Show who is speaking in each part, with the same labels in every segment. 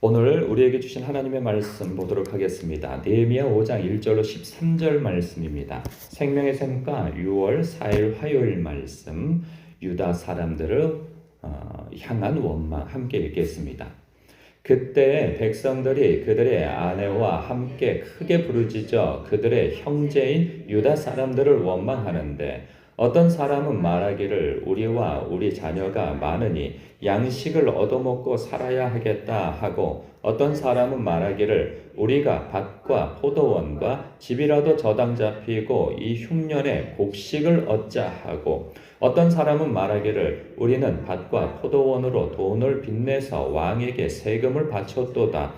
Speaker 1: 오늘 우리에게 주신 하나님의 말씀 보도록 하겠습니다. 네헤미야 5장 1절로 13절 말씀입니다. 생명의 샘과 6월 4일 화요일 말씀 유다 사람들을 어, 향한 원망 함께 읽겠습니다. 그때 백성들이 그들의 아내와 함께 크게 부르짖어 그들의 형제인 유다 사람들을 원망하는데 어떤 사람은 말하기를 우리와 우리 자녀가 많으니 양식을 얻어먹고 살아야 하겠다 하고 어떤 사람은 말하기를 우리가 밭과 포도원과 집이라도 저당 잡히고 이 흉년에 곡식을 얻자 하고 어떤 사람은 말하기를 우리는 밭과 포도원으로 돈을 빚내서 왕에게 세금을 바쳤도다.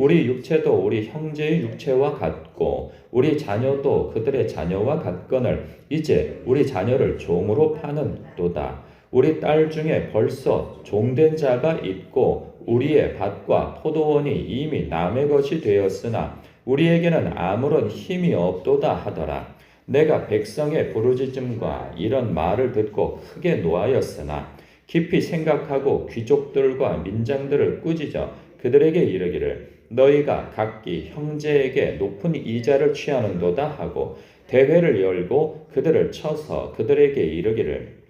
Speaker 1: 우리 육체도 우리 형제의 육체와 같고 우리 자녀도 그들의 자녀와 같거늘 이제 우리 자녀를 종으로 파는 도다. 우리 딸 중에 벌써 종된 자가 있고 우리의 밭과 포도원이 이미 남의 것이 되었으나 우리에게는 아무런 힘이 없도다 하더라. 내가 백성의 부르짖음과 이런 말을 듣고 크게 노하였으나 깊이 생각하고 귀족들과 민장들을 꾸짖어 그들에게 이르기를 너희가 각기 형제에게 높은 이자를 취하는도다 하고 대회를 열고 그들을 쳐서 그들에게 이르기를.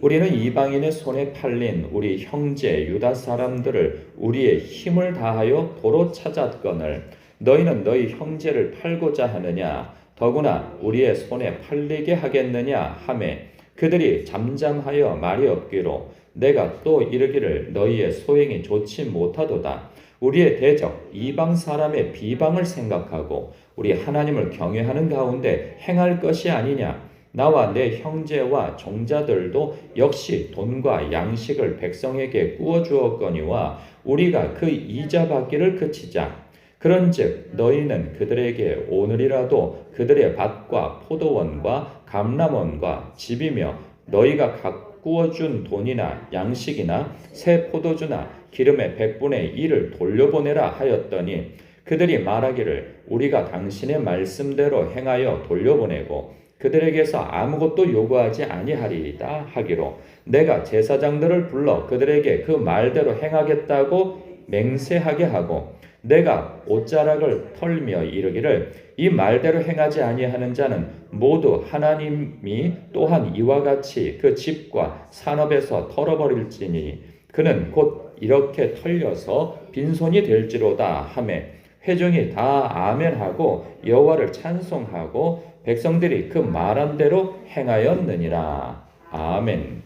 Speaker 1: 우리는 이방인의 손에 팔린 우리 형제 유다 사람들을 우리의 힘을 다하여 도로 찾았거늘 너희는 너희 형제를 팔고자 하느냐? 더구나 우리의 손에 팔리게 하겠느냐? 하매 그들이 잠잠하여 말이 없기로 내가 또 이르기를 너희의 소행이 좋지 못하도다 우리의 대적 이방 사람의 비방을 생각하고 우리 하나님을 경외하는 가운데 행할 것이 아니냐. 나와 내 형제와 종자들도 역시 돈과 양식을 백성에게 구워 주었거니와 우리가 그 이자 받기를 그치자. 그런즉 너희는 그들에게 오늘이라도 그들의 밭과 포도원과 감람원과 집이며 너희가 가 꾸어 준 돈이나 양식이나 새 포도주나 기름의 백분의 일을 돌려보내라 하였더니 그들이 말하기를 우리가 당신의 말씀대로 행하여 돌려보내고 그들에게서 아무것도 요구하지 아니하리이다 하기로 내가 제사장들을 불러 그들에게 그 말대로 행하겠다고 맹세하게 하고 내가 옷자락을 털며 이르기를 이 말대로 행하지 아니하는 자는 모두 하나님이 또한 이와 같이 그 집과 산업에서 털어버릴지니 그는 곧 이렇게 털려서 빈손이 될지로다 하매 회중이 다 아멘하고 여호와를 찬송하고 백성들이 그 말한 대로 행하였느니라 아멘.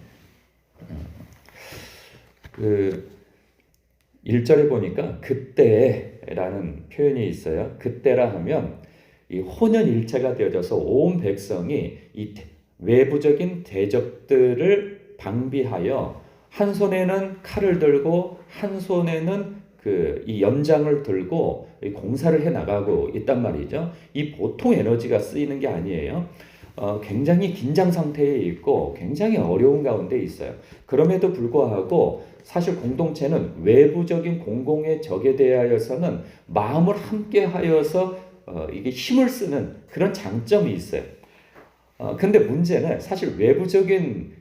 Speaker 1: 그 1절에 보니까 그때 라는 표현이 있어요. 그때라 하면 이 혼연 일체가 되어져서 온 백성이 이 외부적인 대적들을 방비하여 한 손에는 칼을 들고 한 손에는 그 이 연장을 들고 공사를 해 나가고 있단 말이죠. 이 보통 에너지가 쓰이는 게 아니에요. 어, 굉장히 긴장 상태에 있고 굉장히 어려운 가운데 있어요. 그럼에도 불구하고 사실 공동체는 외부적인 공공의 적에 대하여서는 마음을 함께 하여서 어, 이게 힘을 쓰는 그런 장점이 있어요. 어, 근데 문제는 사실 외부적인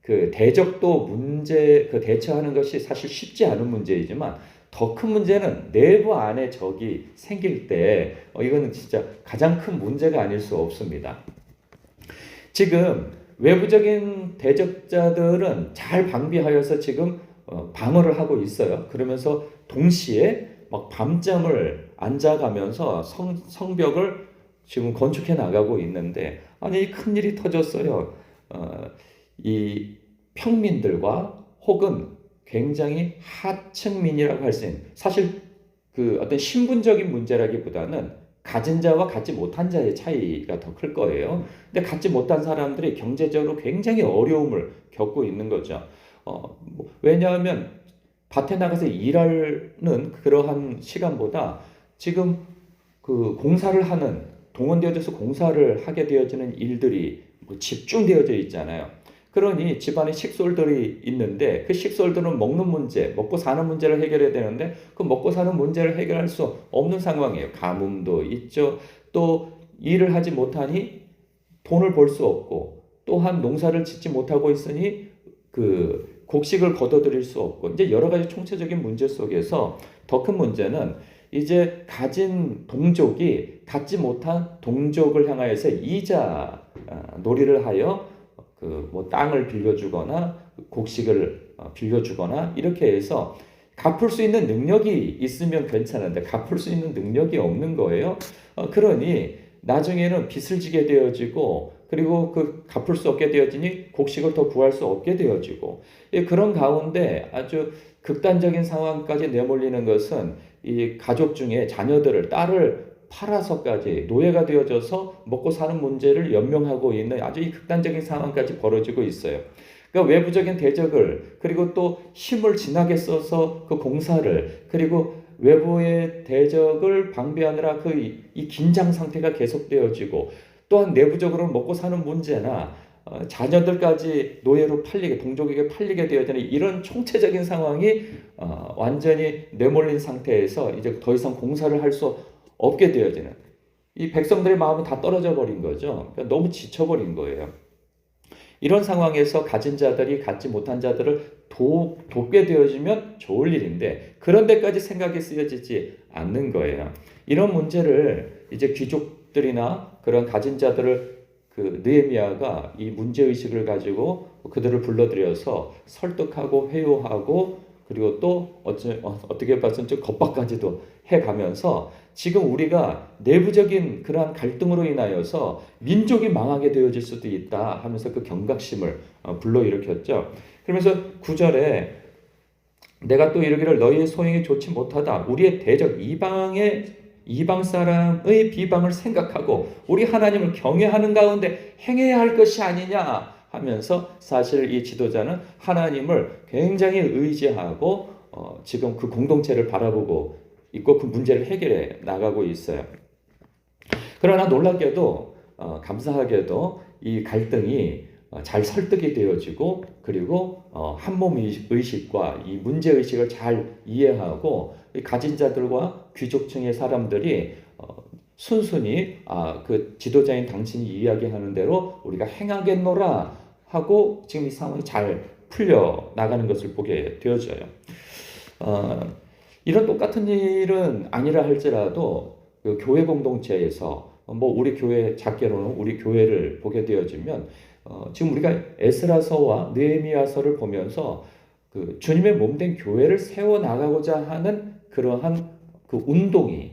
Speaker 1: 그 대적도 문제 그 대처하는 것이 사실 쉽지 않은 문제이지만 더 큰 문제는 내부 안에 적이 생길 때 어, 이거는 진짜 가장 큰 문제가 아닐 수 없습니다. 지금 외부적인 대적자들은 잘 방비하여서 지금 어, 방어를 하고 있어요. 그러면서 동시에 막 밤잠을 앉아가면서 성, 성벽을 지금 건축해 나가고 있는데 아니 큰 일이 터졌어요. 어, 이 평민들과 혹은 굉장히 하층민이라고 할 수 있는 사실 그 어떤 신분적인 문제라기보다는 가진 자와 갖지 못한 자의 차이가 더 클 거예요. 근데 갖지 못한 사람들이 경제적으로 굉장히 어려움을 겪고 있는 거죠. 어, 뭐, 왜냐하면 밭에 나가서 일하는 그러한 시간보다 지금 그 공사를 하는 동원되어져서 공사를 하게 되어지는 일들이 뭐 집중되어져 있잖아요. 그러니 집안에 식솔들이 있는데 그 식솔들은 먹는 문제, 먹고 사는 문제를 해결해야 되는데 그 먹고 사는 문제를 해결할 수 없는 상황이에요. 가뭄도 있죠. 또 일을 하지 못하니 돈을 벌 수 없고 또한 농사를 짓지 못하고 있으니 그 곡식을 거둬들일 수 없고 이제 여러 가지 총체적인 문제 속에서 더 큰 문제는 이제 가진 동족이 갖지 못한 동족을 향하여서 이자 아, 놀이를 하여 그 뭐 땅을 빌려주거나 곡식을 어, 빌려주거나 이렇게 해서 갚을 수 있는 능력이 있으면 괜찮은데 갚을 수 있는 능력이 없는 거예요. 어, 그러니 나중에는 빚을 지게 되어지고 그리고 그 갚을 수 없게 되어지니 곡식을 더 구할 수 없게 되어지고 예, 그런 가운데 아주 극단적인 상황까지 내몰리는 것은 이 가족 중에 자녀들을 딸을 팔아서까지 노예가 되어져서 먹고 사는 문제를 연명하고 있는 아주 이 극단적인 상황까지 벌어지고 있어요. 그러니까 외부적인 대적을 그리고 또 힘을 진하게 써서 그 공사를 그리고 외부의 대적을 방비하느라 그이 긴장 상태가 계속되어지고 또한 내부적으로 먹고 사는 문제나 어, 자녀들까지 노예로 팔리게 동족에게 팔리게 되어지는 이런 총체적인 상황이 어, 완전히 내몰린 상태에서 이제 더 이상 공사를 할수 없게 되어지는 이 백성들의 마음이 다 떨어져 버린 거죠. 그러니까 너무 지쳐버린 거예요. 이런 상황에서 가진 자들이 갖지 못한 자들을 도, 돕게 되어지면 좋을 일인데 그런 데까지 생각이 쓰여지지 않는 거예요. 이런 문제를 이제 귀족들이나 그런 가진 자들을 그 느헤미야가 이 문제 의식을 가지고 그들을 불러들여서 설득하고 회유하고 그리고 또 어째, 어, 어떻게 봐서는 좀 겁박까지도 해가면서 지금 우리가 내부적인 그러한 갈등으로 인하여서 민족이 망하게 되어질 수도 있다 하면서 그 경각심을 어, 불러일으켰죠. 그러면서 구절에 내가 또 이르기를 너희의 소행이 좋지 못하다. 우리의 대적 이방의 이방 사람의 비방을 생각하고 우리 하나님을 경외하는 가운데 행해야 할 것이 아니냐 하면서 사실 이 지도자는 하나님을 굉장히 의지하고 어, 지금 그 공동체를 바라보고 있고 그 문제를 해결해 나가고 있어요. 그러나 놀랍게도 어, 감사하게도 이 갈등이 어, 잘 설득이 되어지고 그리고 어, 한몸 의식과 이 문제 의식을 잘 이해하고 가진 자들과 귀족층의 사람들이 어, 순순히 아, 그 지도자인 당신이 이야기하는 대로 우리가 행하겠노라 하고 지금 이 상황이 잘 풀려 나가는 것을 보게 되어져요. 어, 이런 똑같은 일은 아니라 할지라도 그 교회 공동체에서 뭐 우리 교회 작게로는 우리 교회를 보게 되어지면 어, 지금 우리가 에스라서와 느헤미야서를 보면서 그 주님의 몸된 교회를 세워 나가고자 하는 그러한 그 운동이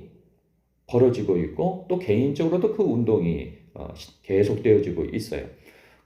Speaker 1: 벌어지고 있고 또 개인적으로도 그 운동이 어, 계속되어지고 있어요.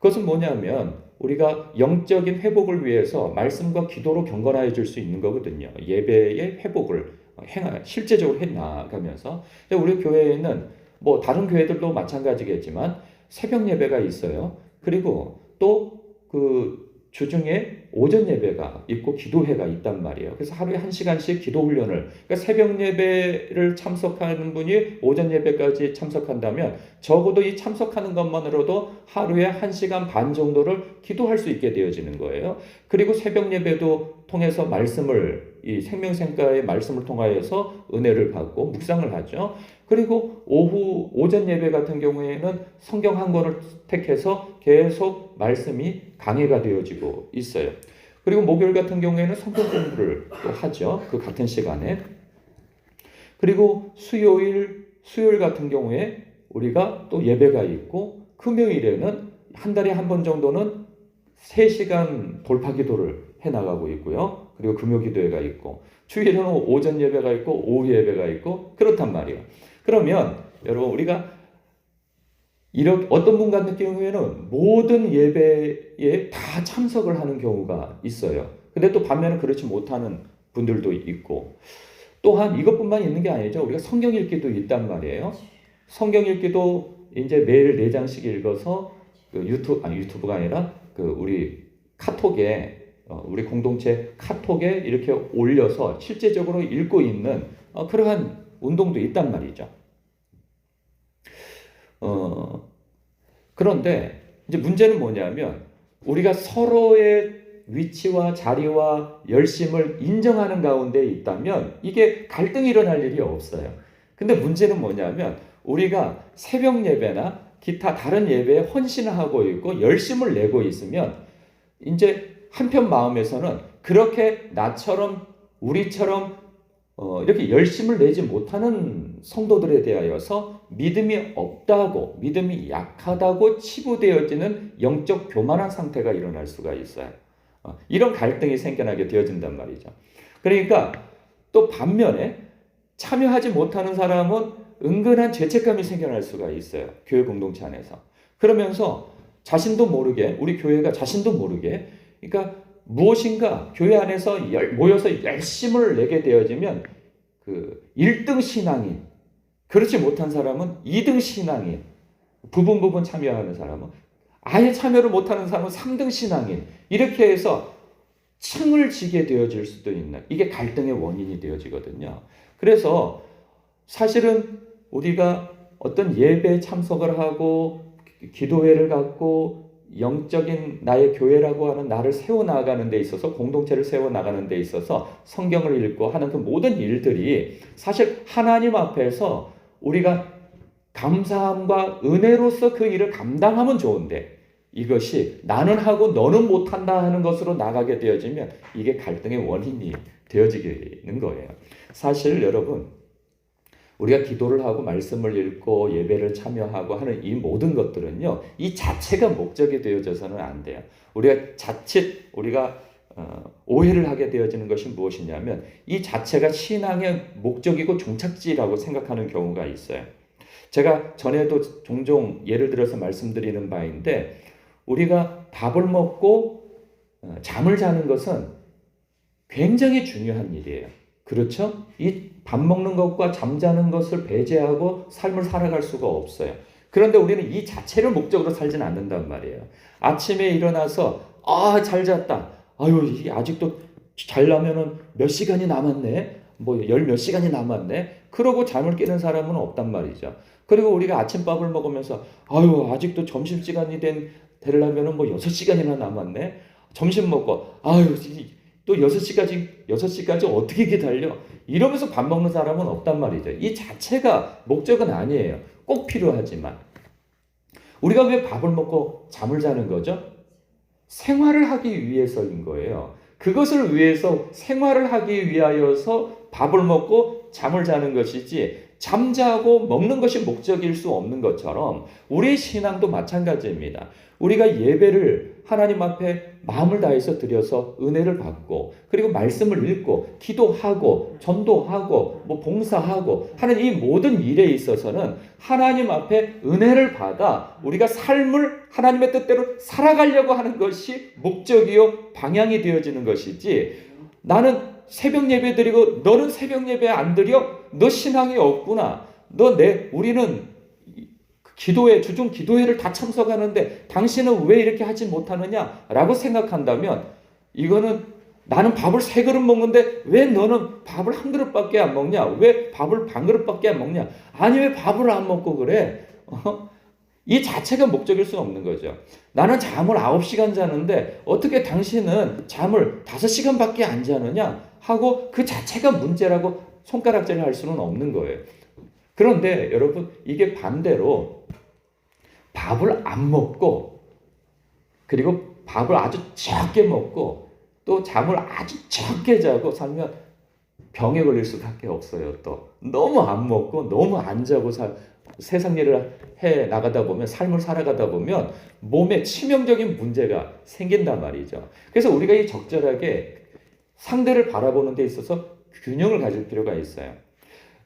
Speaker 1: 그것은 뭐냐면 우리가 영적인 회복을 위해서 말씀과 기도로 경건하여 줄수 있는 거거든요. 예배의 회복을 행 실제적으로 해 나가면서 우리 교회에는 뭐 다른 교회들도 마찬가지겠지만 새벽 예배가 있어요. 그리고 또 그 주중에 오전 예배가 있고 기도회가 있단 말이에요. 그래서 하루에 한 시간씩 기도 훈련을 그러니까 새벽 예배를 참석하는 분이 오전 예배까지 참석한다면 적어도 이 참석하는 것만으로도 하루에 한 시간 반 정도를 기도할 수 있게 되어지는 거예요. 그리고 새벽 예배도 통해서 말씀을 이 생명생가의 말씀을 통하여서 은혜를 받고 묵상을 하죠. 그리고 오후 오전 예배 같은 경우에는 성경 한 권을 택해서 계속 말씀이 강해가 되어지고 있어요. 그리고 목요일 같은 경우에는 성경 공부를 또 하죠. 그 같은 시간에. 그리고 수요일 수요일 같은 경우에 우리가 또 예배가 있고 금요일에는 한 달에 한 번 정도는 3시간 돌파 기도를 해 나가고 있고요. 그리고 금요 기도회가 있고 주일에는 오전 예배가 있고 오후 예배가 있고 그렇단 말이에요. 그러면 여러분 우리가 이렇게 어떤 분 같은 경우에는 모든 예배에 다 참석을 하는 경우가 있어요. 근데 또 반면에 그렇지 못하는 분들도 있고 또한 이것뿐만 있는 게 아니죠. 우리가 성경 읽기도 있단 말이에요. 성경 읽기도 이제 매일 네 장씩 읽어서 그 유튜브 아니 유튜브가 아니라 그 우리 카톡에 어, 우리 공동체 카톡에 이렇게 올려서 실제적으로 읽고 있는 어, 그러한 운동도 있단 말이죠. 어, 그런데 이제 문제는 뭐냐면 우리가 서로의 위치와 자리와 열심을 인정하는 가운데 있다면 이게 갈등이 일어날 일이 없어요. 근데 문제는 뭐냐면 우리가 새벽 예배나 기타 다른 예배에 헌신을 하고 있고 열심을 내고 있으면 이제 한편 마음에서는 그렇게 나처럼 우리처럼 어, 이렇게 열심을 내지 못하는 성도들에 대하여서 믿음이 없다고 믿음이 약하다고 치부되어지는 영적 교만한 상태가 일어날 수가 있어요. 어, 이런 갈등이 생겨나게 되어진단 말이죠. 그러니까 또 반면에 참여하지 못하는 사람은 은근한 죄책감이 생겨날 수가 있어요. 교회 공동체 안에서. 그러면서 자신도 모르게 우리 교회가 자신도 모르게 그러니까 무엇인가 교회 안에서 열, 모여서 열심을 내게 되어지면 그 1등 신앙인 그렇지 못한 사람은 2등 신앙인 부분 부분 참여하는 사람은 아예 참여를 못하는 사람은 3등 신앙인 이렇게 해서 층을 지게 되어질 수도 있는 이게 갈등의 원인이 되어지거든요. 그래서 사실은 우리가 어떤 예배에 참석을 하고 기도회를 갖고 영적인 나의 교회라고 하는 나를 세워 나가는 데 있어서 공동체를 세워 나가는 데 있어서 성경을 읽고 하는 그 모든 일들이 사실 하나님 앞에서 우리가 감사함과 은혜로서 그 일을 감당하면 좋은데 이것이 나는 하고 너는 못한다 하는 것으로 나가게 되어지면 이게 갈등의 원인이 되어지는 거예요. 사실 여러분 우리가 기도를 하고 말씀을 읽고 예배를 참여하고 하는 이 모든 것들은요, 이 자체가 목적이 되어져서는 안 돼요. 우리가 자칫 우리가 어, 오해를 하게 되어지는 것이 무엇이냐면 이 자체가 신앙의 목적이고 종착지라고 생각하는 경우가 있어요. 제가 전에도 종종 예를 들어서 말씀드리는 바인데 우리가 밥을 먹고 어, 잠을 자는 것은 굉장히 중요한 일이에요. 그렇죠? 이 밥 먹는 것과 잠자는 것을 배제하고 삶을 살아갈 수가 없어요. 그런데 우리는 이 자체를 목적으로 살지는 않는단 말이에요. 아침에 일어나서 아, 잘 잤다. 아유, 이게 아직도 잘라면은 몇 시간이 남았네. 뭐 열 몇 시간이 남았네. 그러고 잠을 깨는 사람은 없단 말이죠. 그리고 우리가 아침밥을 먹으면서 아유, 아직도 점심시간이 된 되려면은 뭐 여섯 시간이나 남았네. 점심 먹고 아유, 또 6시까지 6시까지 어떻게 기다려? 이러면서 밥 먹는 사람은 없단 말이죠. 이 자체가 목적은 아니에요. 꼭 필요하지만 우리가 왜 밥을 먹고 잠을 자는 거죠? 생활을 하기 위해서인 거예요. 그것을 위해서 생활을 하기 위하여서 밥을 먹고 잠을 자는 것이지 잠자고 먹는 것이 목적일 수 없는 것처럼 우리의 신앙도 마찬가지입니다. 우리가 예배를 하나님 앞에 마음을 다해서 드려서 은혜를 받고 그리고 말씀을 읽고 기도하고 전도하고 뭐 봉사하고 하는 이 모든 일에 있어서는 하나님 앞에 은혜를 받아 우리가 삶을 하나님의 뜻대로 살아가려고 하는 것이 목적이요 방향이 되어지는 것이지 나는 새벽 예배 드리고 너는 새벽 예배 안 드려 너 신앙이 없구나 너 내 우리는 기도회, 주중 기도회를 다 참석하는데 당신은 왜 이렇게 하지 못하느냐? 라고 생각한다면 이거는 나는 밥을 세 그릇 먹는데 왜 너는 밥을 한 그릇밖에 안 먹냐? 왜 밥을 반 그릇밖에 안 먹냐? 아니 왜 밥을 안 먹고 그래? 어? 이 자체가 목적일 수 없는 거죠. 나는 잠을 9시간 자는데 어떻게 당신은 잠을 5시간밖에 안 자느냐? 하고 그 자체가 문제라고 손가락질을 할 수는 없는 거예요. 그런데 여러분 이게 반대로 밥을 안 먹고 그리고 밥을 아주 적게 먹고 또 잠을 아주 적게 자고 살면 병에 걸릴 수밖에 없어요. 또 너무 안 먹고 너무 안 자고 살 세상 일을 해 나가다 보면 삶을 살아가다 보면 몸에 치명적인 문제가 생긴단 말이죠. 그래서 우리가 이 적절하게 상대를 바라보는 데 있어서 균형을 가질 필요가 있어요.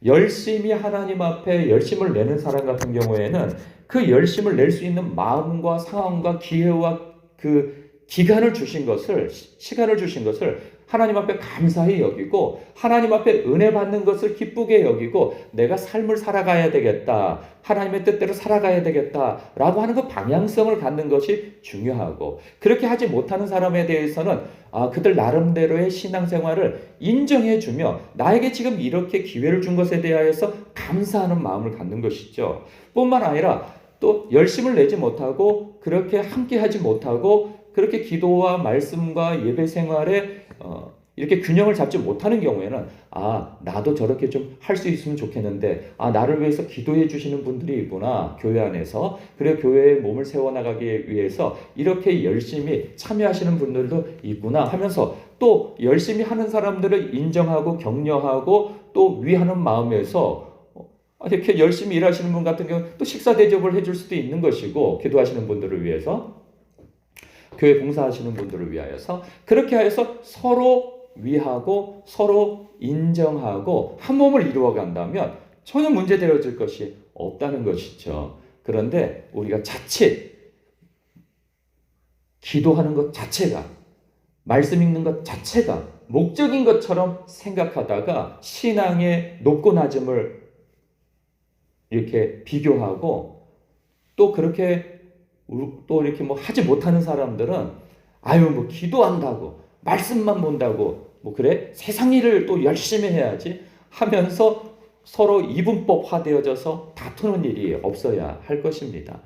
Speaker 1: 열심히 하나님 앞에 열심을 내는 사람 같은 경우에는 그 열심을 낼 수 있는 마음과 상황과 기회와 그 기간을 주신 것을 시간을 주신 것을 하나님 앞에 감사히 여기고 하나님 앞에 은혜 받는 것을 기쁘게 여기고 내가 삶을 살아가야 되겠다. 하나님의 뜻대로 살아가야 되겠다라고 하는 그 방향성을 갖는 것이 중요하고 그렇게 하지 못하는 사람에 대해서는 아, 그들 나름대로의 신앙생활을 인정해 주며 나에게 지금 이렇게 기회를 준 것에 대하여서 감사하는 마음을 갖는 것이죠. 뿐만 아니라 또 열심을 내지 못하고 그렇게 함께 하지 못하고 그렇게 기도와 말씀과 예배 생활에 어, 이렇게 균형을 잡지 못하는 경우에는 아 나도 저렇게 좀 할 수 있으면 좋겠는데 아 나를 위해서 기도해 주시는 분들이 있구나 교회 안에서. 그래 교회에 몸을 세워 나가기 위해서 이렇게 열심히 참여하시는 분들도 있구나 하면서 또 열심히 하는 사람들을 인정하고 격려하고 또 위하는 마음에서 어, 이렇게 열심히 일하시는 분 같은 경우 또 식사 대접을 해줄 수도 있는 것이고 기도하시는 분들을 위해서 교회 봉사하시는 분들을 위하여서 그렇게 해서 서로 위하고 서로 인정하고 한 몸을 이루어 간다면 전혀 문제되어질 것이 없다는 것이죠. 그런데 우리가 자칫 기도하는 것 자체가 말씀 읽는 것 자체가 목적인 것처럼 생각하다가 신앙의 높고 낮음을 이렇게 비교하고 또 그렇게 우- 또 이렇게 뭐 하지 못하는 사람들은 아유 뭐 기도한다고 말씀만 본다고 뭐 그래 세상 일을 또 열심히 해야지 하면서 서로 이분법화되어져서 다투는 일이 없어야 할 것입니다.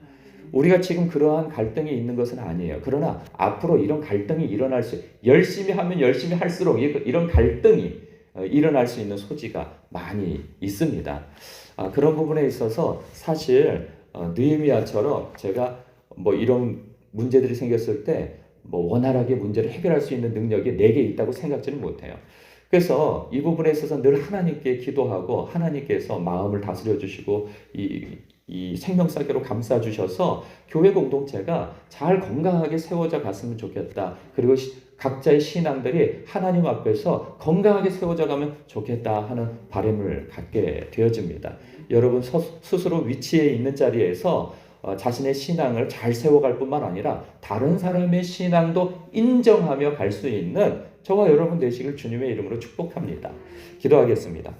Speaker 1: 우리가 지금 그러한 갈등이 있는 것은 아니에요. 그러나 앞으로 이런 갈등이 일어날 수 열심히 하면 열심히 할수록 이- 이런 갈등이 어, 일어날 수 있는 소지가 많이 있습니다. 아, 그런 부분에 있어서 사실 어, 느헤미야처럼 제가 뭐 이런 문제들이 생겼을 때 뭐 원활하게 문제를 해결할 수 있는 능력이 내게 있다고 생각지는 못해요. 그래서 이 부분에 있어서 늘 하나님께 기도하고 하나님께서 마음을 다스려 주시고 이, 이 생명사계로 감싸 주셔서 교회 공동체가 잘 건강하게 세워져 갔으면 좋겠다. 그리고 시- 각자의 신앙들이 하나님 앞에서 건강하게 세워져 가면 좋겠다 하는 바람을 갖게 되어집니다. 여러분 서- 스스로 위치에 있는 자리에서 어, 자신의 신앙을 잘 세워갈 뿐만 아니라 다른 사람의 신앙도 인정하며 갈 수 있는 저와 여러분 되시길 주님의 이름으로 축복합니다. 기도하겠습니다.